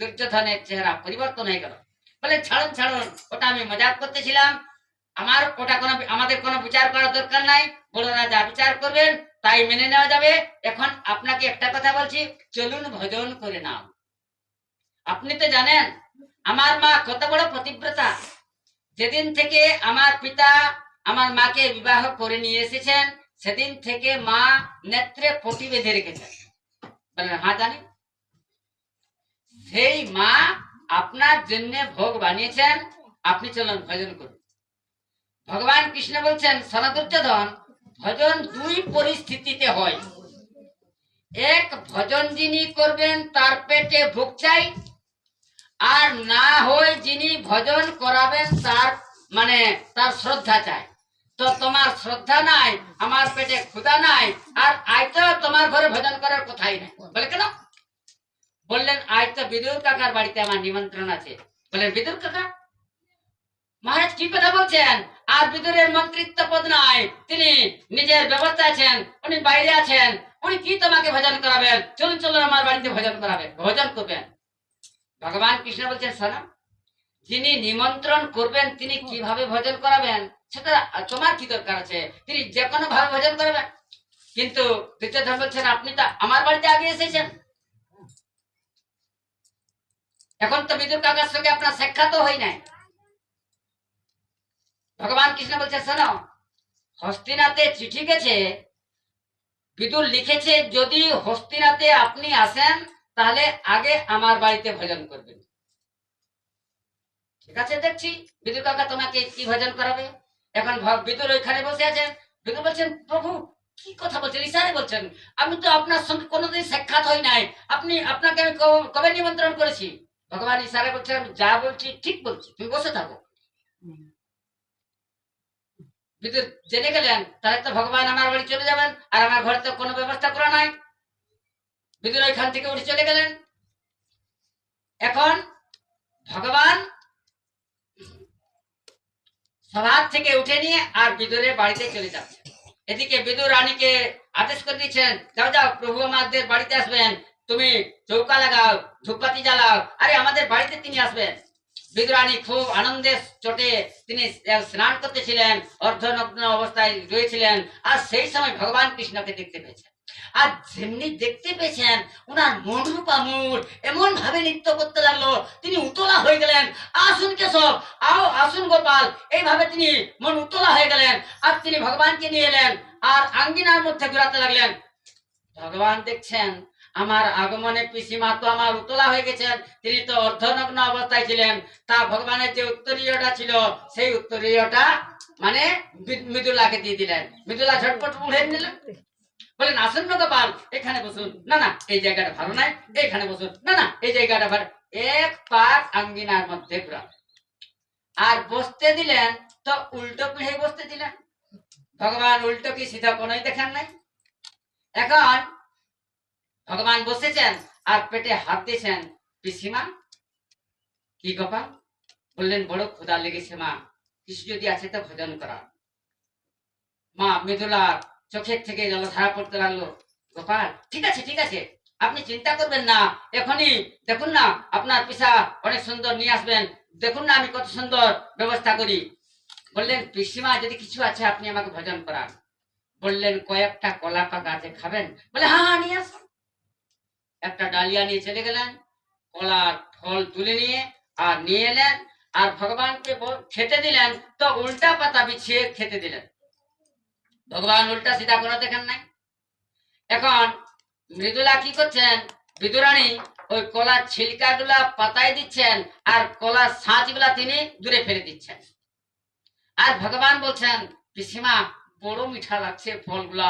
দুর্যোধনের চেহারা পরিবর্তন হয়ে গেল। বলে, ছাড়ুন ছাড়ুন, ওটা আমি মজাক করতেছিলাম। আমার, ওটা কোনো, আমাদের কোনো বিচার করার দরকার নাই। বড়রা যা বিচার করবেন, তাই মেনে নেওয়া যাবে। এখন আপনাকে একটা কথা বলছি, চলুন ভজন করে নাও। আপনি তো জানেন, আমার মা কত বড় পতিব্রতা। যেদিন থেকে আমার পিতা আমার মাকে বিবাহ করে নিয়ে এসেছেন, সেদিন থেকে মা নেত্রে পটি বেঁধে রেখেছেন। বললেন হ্যাঁ জানি। সেই মা আপনার জন্য ভোগ বানিয়েছেন। আপনি চলুন ভজন করুন। ভগবান কৃষ্ণ বলছেন সনদুর্যোধন ভজন দুই পরিস্থিতিতে হয়। এক, ভজন যিনি করবেন, তার পেটে ভোগ চাই। আর না হয় যিনি ভজন করাবেন, তার মানে তার শ্রদ্ধা চাই। তো তোমার শ্রদ্ধা নাই, আমার পেটে ক্ষুধা নাই, আর আজ তো তোমার ঘরে ভজন করার কথাই নাই। বলে কেন? বললেন, আজ তো বিদুর কাকার বাড়িতে আমার নিমন্ত্রণ আছে। বললেন, বিদুর কাকা? মহারাজ কি কথা বলছেন? আর বিদুরের মন্ত্রিত্ব পদ নাই। তিনি নিজের ব্যবস্থা আছেন, উনি বাইরে আছেন। উনি কি তোমাকে ভজন করাবেন? চলুন চলুন, আমার বাড়িতে ভজন করাবেন, ভজন করবেন। ভগবান কৃষ্ণ বলছেন, শোনো, যিনি নিমন্ত্রণ করবেন, তিনি কীভাবে ভজন করাবেন? সেটা তোমার কি দরকার আছে? তিনি যে কোনো ভাবে ভজন করাবেন। কিন্তু দুর্যোধন বলছেন, আপনি তো আমার বাড়িতে আগে এসেছেন। এখন তো বিদুর কাকার সঙ্গে আপনার সাক্ষাৎ হয় নাই। ভগবান কৃষ্ণ বলছে, শোনো, হস্তিনাতে চিঠি গেছে, বিদুর লিখেছে, যদি হস্তিনাতে আপনি আসেন, তাহলে আগে আমার বাড়িতে ভজন করবেন। ঠিক আছে, দেখছি, বিদুর কাকা তোমাকে কি ভজন করাবে? এখন বিদুর ওইখানে বসে আছেন বিদুর বলছেন, প্রভু, কি কথা বলছেন? ইশারে বলছেন, আমি তো আপনার সঙ্গে কোনোদিন সাক্ষাৎ হই নাই। আপনি আপনাকে আমি কবে নিমন্ত্রণ করেছি? ভগবান ইশারে বলছেন আমি যা বলছি, ঠিক বলছি, তুমি বসে থাকো। বিদুর জেনে গেলেন, তাহলে তো ভগবান আমার বাড়ি চলে যাবেন, আর আমার ঘরে তো কোনো ব্যবস্থা করা নাই। বিদুর ওইখান থেকে উঠে চলে গেলেন। এখন ভগবান সভা থেকে উঠে নিয়ে আর বিদুরের বাড়িতে চলে যাচ্ছে। এদিকে বিদুর রানীকে আদেশ করে দিচ্ছেন, যাও যাও, প্রভু আমাদের বাড়িতে আসবেন। তুমি চৌকা লাগাও ধূপকাঠি জ্বালাও। আরে, আমাদের বাড়িতে তিনি আসবেন। বিদুরানী খুব আনন্দের চোটে তিনি স্নান করতেছিলেন, অর্ধনগ্ন অবস্থায় রয়েছিলেন, আর সেই সময় ভগবান কৃষ্ণকে দেখতে পেয়েছেন। আর যেমনি দেখতে পেয়েছেন ওনার মন রূপা মুড এমন ভাবে নৃত্য করতে লাগল, তিনি উতলা হয়ে গেলেন। আসুন কেশব, আও আসুন গোপাল। এইভাবে তিনি মন উতলা হয়ে গেলেন, আর তিনি ভগবানকে নিয়ে এলেন, আর আঙ্গিনার মধ্যে ঘুরাতে লাগলেন। ভগবান দেখছেন আমার আগমনে পিসিমা তো আমার উতলা হয়ে গেছেন। তিনি তো অর্ধনগ্ন অবস্থায় ছিলেন। তা ভগবানের যে উত্তরীয়টা ছিল, সেই উত্তরীয়টা মানে মৃদুলাকে দিয়ে দিলেন। মৃদুলা ঝটপট উড়ে নিলেন। বলেন, আসুন না গোপাল এখানে বসুন। না না, এই জায়গাটা ভালো নাই এখানে বসুন। না না, এই জায়গাটা ভালো। এক পাক আঙ্গিনার মধ্যে আর বসতে দিলেন তো উল্টো পিঠে বসতে দিলেন। ভগবান উল্টো কি সিধা কোনোই দেখেন নাই? এখন ভগবান বসেছেন আর পেটে হাত দিয়েছেন। পিসিমা? কি গোপাল বললেন, বড় ক্ষুধা লেগেছে মা। কিছু যদি আছে তো ভোজন করা মা, মৃদুলার চোখের থেকে জলধারা পড়তে লাগল। গোপাল, ঠিক আছে ঠিক আছে। আপনি চিন্তা করবেন না, এখনই দেখুন না, আপনার পিসা অনেক সুন্দর নিয়ে আসবেন। দেখুন না আমি কত সুন্দর ব্যবস্থা করি। বললেন, পিসিমা, যদি কিছু আছে আপনি আমাকে ভোজন করান। বললেন, কয়েকটা কলা পাকা আছে, খাবেন? বলে হ্যাঁ হ্যাঁ নিয়ে আসুন। একটা ডালিয়া নিয়ে চলে গেলেন কলা ফল তুলে নিয়ে আর নিয়ে এলেন, আর ভগবানকে খেতে দিলেন, তো উল্টা পাতা বিছিয়ে খেতে দিলেন। ভগবান উল্টা সিধা কোনো দেখেন নাই। এখন মৃদুলা কি করছেন? বিদুরানী ওই কলার ছিলকা গুলা পাতায় দিচ্ছেন আর কলার সাঁচগুলা তিনি দূরে ফেলে দিচ্ছেন। আর ভগবান বলছেন, পিসিমা, বড় মিঠা লাগছে ফলগুলা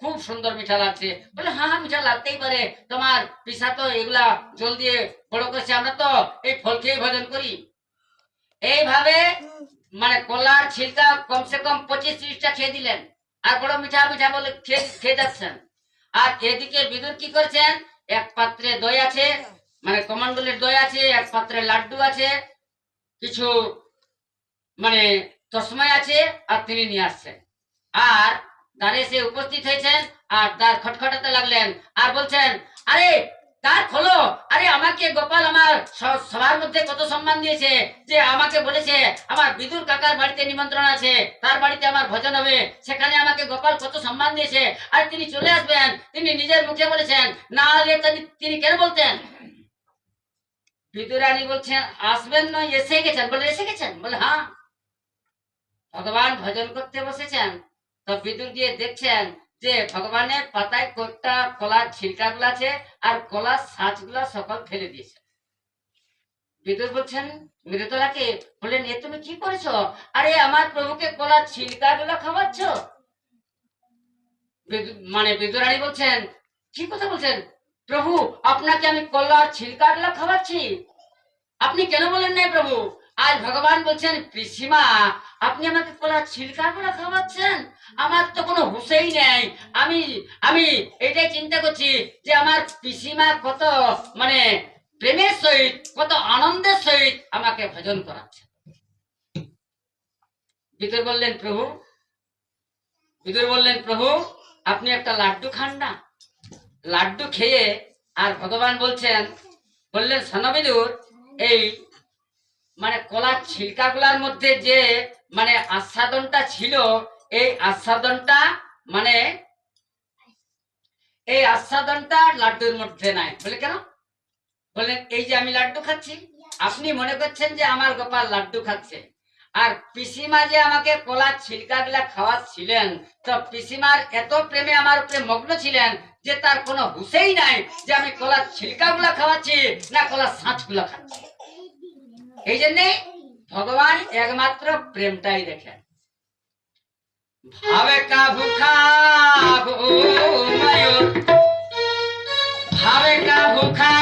খুব সুন্দর মিঠা লাগছে। বলে হ্যাঁ হ্যাঁ মিঠা লাগতেই পারে। তোমার পিসা তো এগুলা জল দিয়ে বড় করেছে, আমরা তো এই ফল খেয়ে ভোজন করি। এইভাবে মানে কলার ছিলকা কমসে কম পঁচিশ ত্রিশটা খেয়ে দিলেন। আর বড় মিঠা মিঠা বলে খেয়ে যাচ্ছেন। আর এদিকে বিদুর কি করছেন? এক পাত্রে দই আছে মানে কমন্ডলের দই আছে, এক পাত্রে লাড্ডু আছে, কিছু মানে তসময় আছে, আর তিনি নিয়ে আসছেন। আর দ্বারে সে উপস্থিত হয়েছেন আর দ্বার খটখটাতে লাগলেন আর বলছেন, আরে, দ্বার খোলো। আরে, আমাকে গোপাল আমার সবার মধ্যে কত সম্মান দিয়েছে যে আমাকে বলেছে, আমার বিদুর কাকার বাড়িতে নিমন্ত্রণ আছে, তার বাড়িতে আমার ভজন হবে। সেখানে আমাকে গোপাল কত সম্মান দিয়েছে। আর তিনি চলে আসবেন। তিনি নিজের মুখে বলেছেন, না হলে তিনি- কেন বলতেন? বিদুরানী বলছেন, আসবেন নয়, এসে গেছেন। বলে, এসে গেছেন? বলে হ্যাঁ। ভগবান ভজন করতে বসেছেন। তো বিদুর গিয়ে দেখছেন যে ভগবানের পাতায় কয়েকটা কলার ছিলকা গুলো আছে আর কলার সাজগুলা সকল ফেলে দিয়েছে। বিদুর বলছেন মৃতলাকে বললেন, এ তুমি কি করেছ? আরে, আমার প্রভুকে কলার ছিলকা গুলো খাওয়াচ্ছ মানে বিদুরানী বলছেন, কি কথা বলছেন? প্রভু, আপনাকে আমি কলার ছিলকা গুলো খাওয়াচ্ছি। আপনি কেন বলেন নাই প্রভু? আজ ভগবান বলছেন, পিসিমা, আপনি আমাকে কলার ছিলকা গুলো খাওয়াচ্ছেন? আমার তো কোনো হুঁশেই নেই। আমি আমি এটাই চিন্তা করছি যে আমার পিসিমা কত মানে প্রেমের সহিত, কত আনন্দের সহিত আমাকে ভজন করাচ্ছে বিদুর বললেন, প্রভু, বিদুর বললেন, প্রভু, আপনি একটা লাড্ডু খান না? লাড্ডু খেয়ে আর ভগবান বলছেন, বললেন সনবিদুর এই মানে কলার ছিলকাগুলার মধ্যে যে মানে আস্বাদনটা ছিল, এই আস্বাদনটা মানে এই আস্বাদনটা লাড্ডুর মধ্যে নাই। বলে কেন? বললেন, এই যে আমি লাড্ডু খাচ্ছি, আপনি মনে করছেন যে আমার গোপাল লাড্ডু খাচ্ছে। আর পিসিমা যে আমাকে কলার ছিলকা গুলা খাওয়াচ্ছিলেন, তো পিসিমার এত প্রেমে আমার উপরে মগ্ন ছিলেন যে তার কোনো হুশেই নাই যে আমি কলার ছিলকা গুলা খাওয়াচ্ছি না কলার সাঁচগুলা খাচ্ছি। এই জন্যে ভগবান একমাত্র প্রেমটাই দেখেন। ভাবে কা ভুখা হো ময়ূর ভাবে কা ভুখা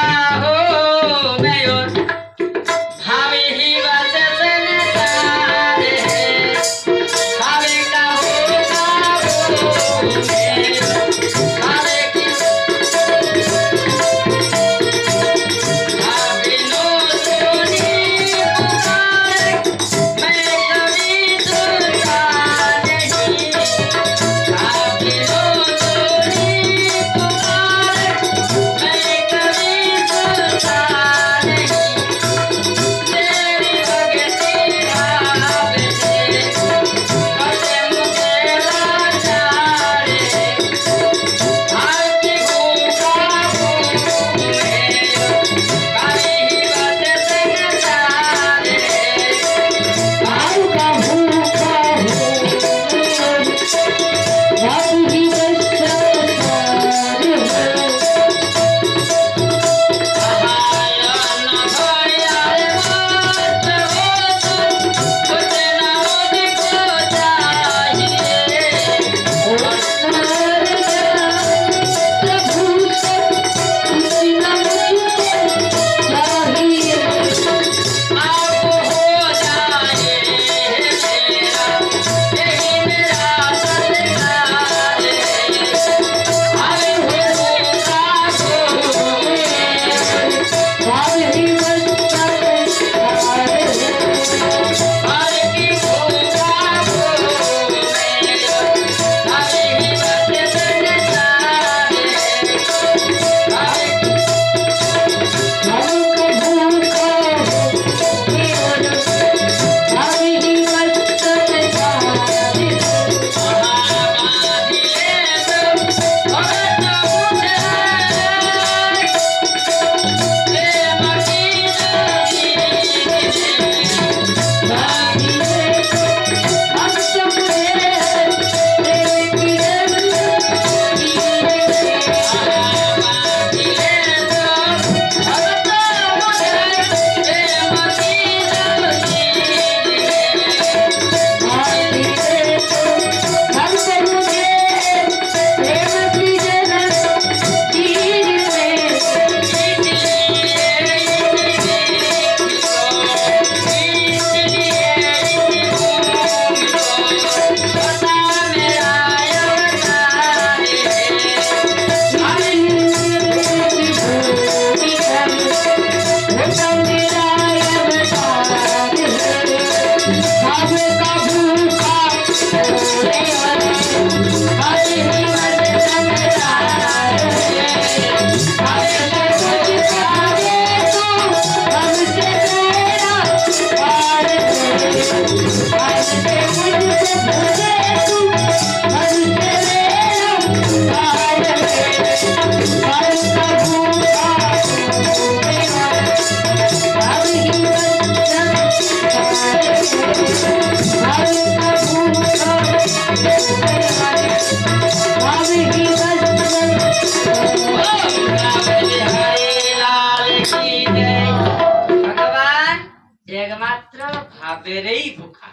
ভুখা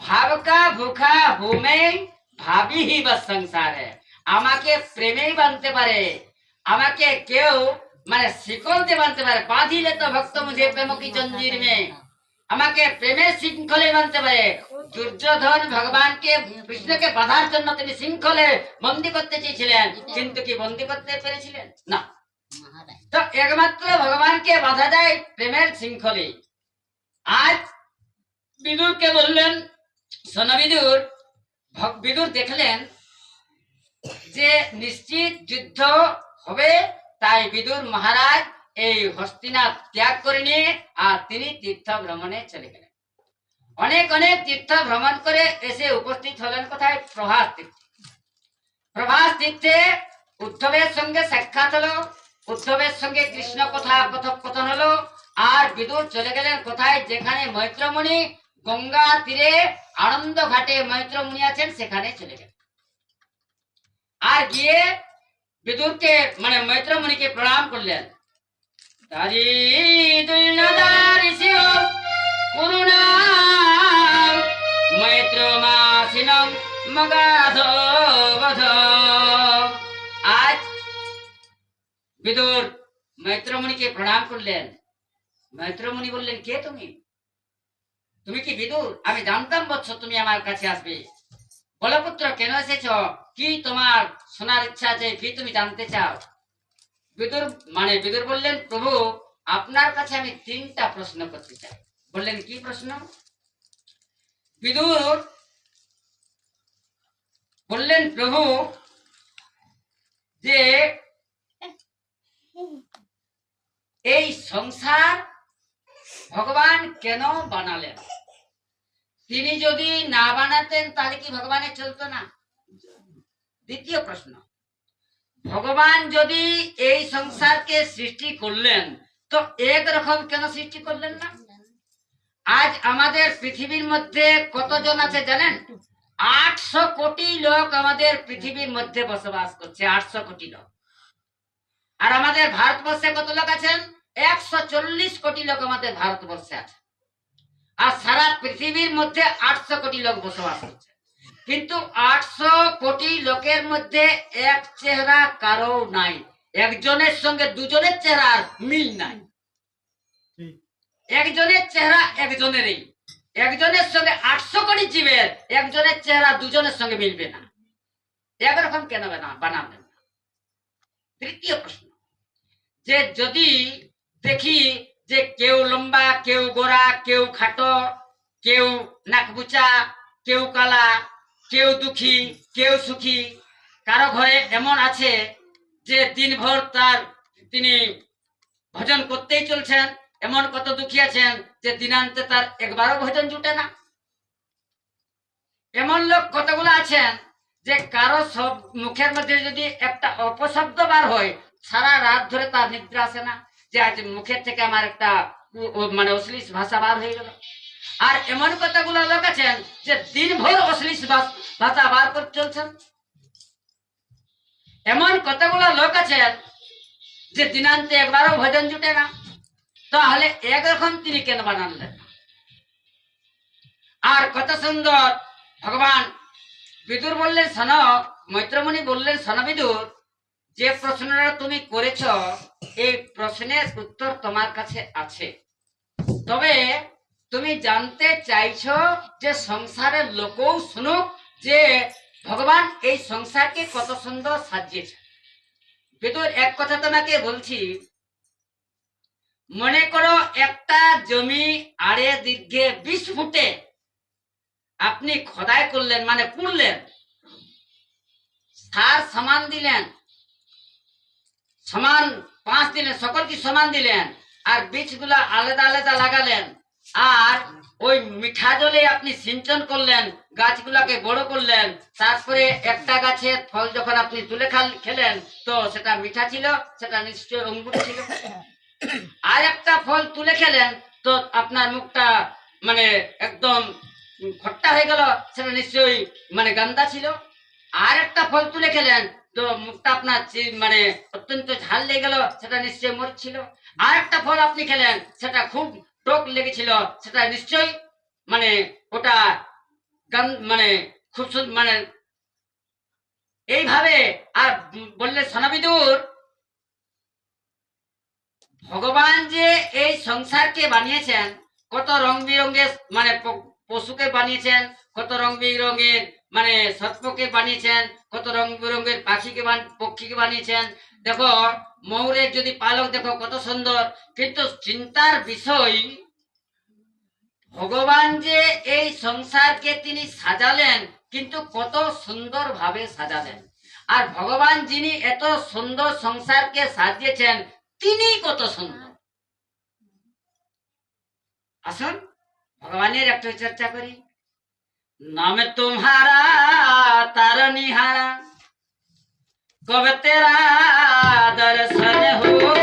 ভাব का ভুখা ভূমে ভাবি হি সংসার আমাকে প্রেমেই বানতে পারে আমাকে কেউ মানে শিকল দিয়ে বানতে পারে বাঁধিলে তো ভক্ত মুঝে প্রেম কি জঞ্জির মে আমাকে প্রেমের শৃঙ্খলে বানতে পারে দুর্যোধন ভগবানকে কৃষ্ণকে বাঁধার জন্য তিনি শৃঙ্খলে বন্দি করতে চেয়েছিলেন কিন্তু কি বন্দি করতে পেরেছিলেন না তো একমাত্র ভগবানকে বাধা যায় প্রেমের শৃঙ্খলে আজ বিদুরকে বললেন সোনবিদুর বিদুর দেখলেন যে নিশ্চিত যুদ্ধ হবে, তাই বিদুর মহারাজ এই হস্তিনাথ ত্যাগ করে নিয়ে আর তিনি তীর্থ ভ্রমণে চলে গেলেন। অনেক অনেক তীর্থ ভ্রমণ করে এসে উপস্থিত হলেন কোথায়? প্রভাস তীর্থে। প্রভাস তীর্থে উদ্ধবের সঙ্গে সাক্ষাৎ হলো, উদ্ধবের সঙ্গে কৃষ্ণ কথা কথোপকথন হলো, আর বিদুর চলে গেলেন কোথায়? যেখানে মৈত্রমণি গঙ্গা তীরে আনন্দ ঘাটে মৈত্রমণি আছেন, সেখানে চলে গেলেন আর গিয়ে বিদুরকে মানে মৈত্রমণিকে প্রণাম করলেন। মৈত্র মগাধ আজ বিদুর মৈত্রমণিকে প্রণাম করলেন। মৈত্রমণি বললেন, কে তুমি? তুমি কি বিদুর? আমি জানতাম বৎস তুমি আমার কাছে আসবে। বলপুত্র কেন এসেছ? কি তোমার শোনার ইচ্ছা আছে কি তুমি জানতে চাও? বিদুর মানে বিদুর বললেন প্রভু আপনার কাছে আমি তিনটা প্রশ্ন করতে চাই। বললেন কি প্রশ্ন? বিদুর বললেন প্রভু যে এই সংসার ভগবান কেন বানালেন? তিনি যদি না বানাতেন, তাহলে কি ভগবানের চলতো না? দ্বিতীয় প্রশ্ন। ভগবান যদি এই সংসারকে সৃষ্টি করলেন, তো একরকম কেন সৃষ্টি করলেন না? আজ আমাদের পৃথিবীর মধ্যে কতজন আছে জানেন? আটশো কোটি লোক আমাদের পৃথিবীর মধ্যে বসবাস করছে, আটশো কোটি লোক। আর আমাদের ভারতবর্ষে কত লোক আছেন? একশো চল্লিশ কোটি লোক আমাদের ভারতবর্ষে আছে। আর সারা পৃথিবীর মধ্যে আটশো কোটি লোক বসবাস করছে। কিন্তু আটশো কোটি লোকের মধ্যে এক চেহারা কারও নাই। একজনের সঙ্গে দুজনের চেহারার মিল নাই। একজনের চেহারা একজনেরই। একজনের সঙ্গে আটশো কোটি জীবের একজনের চেহারা দুজনের সঙ্গে মিলবে না। একরকম কেন বানা- বানাবেন না। তৃতীয় প্রশ্ন। যে যদি দেখি যে কেউ লম্বা, কেউ গোড়া, কেউ খাটো, কেউ নাকবুচা কেউ কালা, কেউ দুঃখী, কেউ সুখী। কারও ঘরে এমন আছে যে দিনভর তার তিনি ভজন করতেই চলছেন, এমন কত দুঃখী আছেন যে দিনান্তে তার একবারও ভজন জুটে না। এমন লোক কতগুলো আছেন যে কারও সব মুখের মধ্যে যদি একটা অপশব্দ বার হয়, সারা রাত ধরে তার নিদ্রা আসে না। যে আজ মুখের থেকে আমার একটা মানে অশ্লীল ভাষা বার হয়ে গেল। আর এমন কতগুলো লোক আছেন যে দিনভর অশ্লীল ভাষ- ভাষা বার করে চলছেন এমন কতগুলো লোক আছেন যে দিনান্তে একবারও ভজন জুটে না। তাহলে একরকম তিনি কেন বানালেন? আর কত সুন্দর, ভগবান বিদুর বললেন সন মৈত্রমণি বললেন সন বিদুর যে প্রশ্নটা তুমি করেছ, এই প্রশ্নের উত্তর তোমার কাছে আছে। তবে তুমি জানতে চাইছো যে সংসারের লোকও শুনুক যে ভগবান এই সংসারকে কত সুন্দর সাজিয়েছে। বিদুর, এক কথা তোমাকে বলছি, মনে করো একটা জমি আড়ে দীর্ঘে বিশ ফুটে আপনি খোদাই করলেন মানে পুড়লেন সার সমান দিলেন সমান পাঁচ দিলেন সকল কি সমান দিলেন, আর বীজগুলা আলাদা আলাদা লাগালেন। আর ওই মিঠা জলে আপনি সিঞ্চন করলেন, গাছগুলাকে বড় করলেন, তারপরে একটা গাছের ফল যখন আপনি তুলে খাল- খেলেন, তো সেটা মিঠা ছিল, সেটা নিশ্চয় অঙ্গুর ছিল। আর একটা ফল তুলে খেলেন, তো আপনার মুখটা মানে একদম খট্টা হয়ে গেল, সেটা নিশ্চয়ই মানে গান্দা ছিল। আর একটা ফল তুলে খেলেন তো মুখটা আপনার মানে অত্যন্ত ঝাল লেগে গেল, সেটা নিশ্চয়ই মরিচ ছিল আর একটা ফল আপনি খেলেন, সেটা খুব টোক লেগেছিল, সেটা নিশ্চয়ই মানে ওটা মানে খুব মানে এইভাবে আর বললে সোনাবিদুর, ভগবান যে এই সংসারকে বানিয়েছেন, কত রং বিরঙ্গের মানে পশুকে বানিয়েছেন, কত রং বিরঙ্গের মানে সর্পকে বানিয়েছেন, কত রং বিরঙ্গের পাখিকে পক্ষীকে বানিয়েছেন। দেখো, ময়ূরের যদি পালক দেখো, কত সুন্দর। কিন্তু চিন্তার বিষয়, ভগবান যে এই সংসারকে তিনি সাজালেন, কিন্তু কত সুন্দর ভাবে সাজালেন। আর ভগবান যিনি এত সুন্দর সংসারকে সাজিয়েছেন, তিনি কত সুন্দর। আসুন, ভগবানের একটু চর্চা করি। নামে तुम्हारा तारनिहारा कब तेरा दर्शन होगा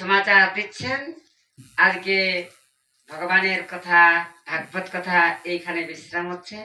সমাচার দিচ্ছেন। আজকে ভগবানের কথা ভাগবত কথা এইখানে বিশ্রাম হচ্ছে।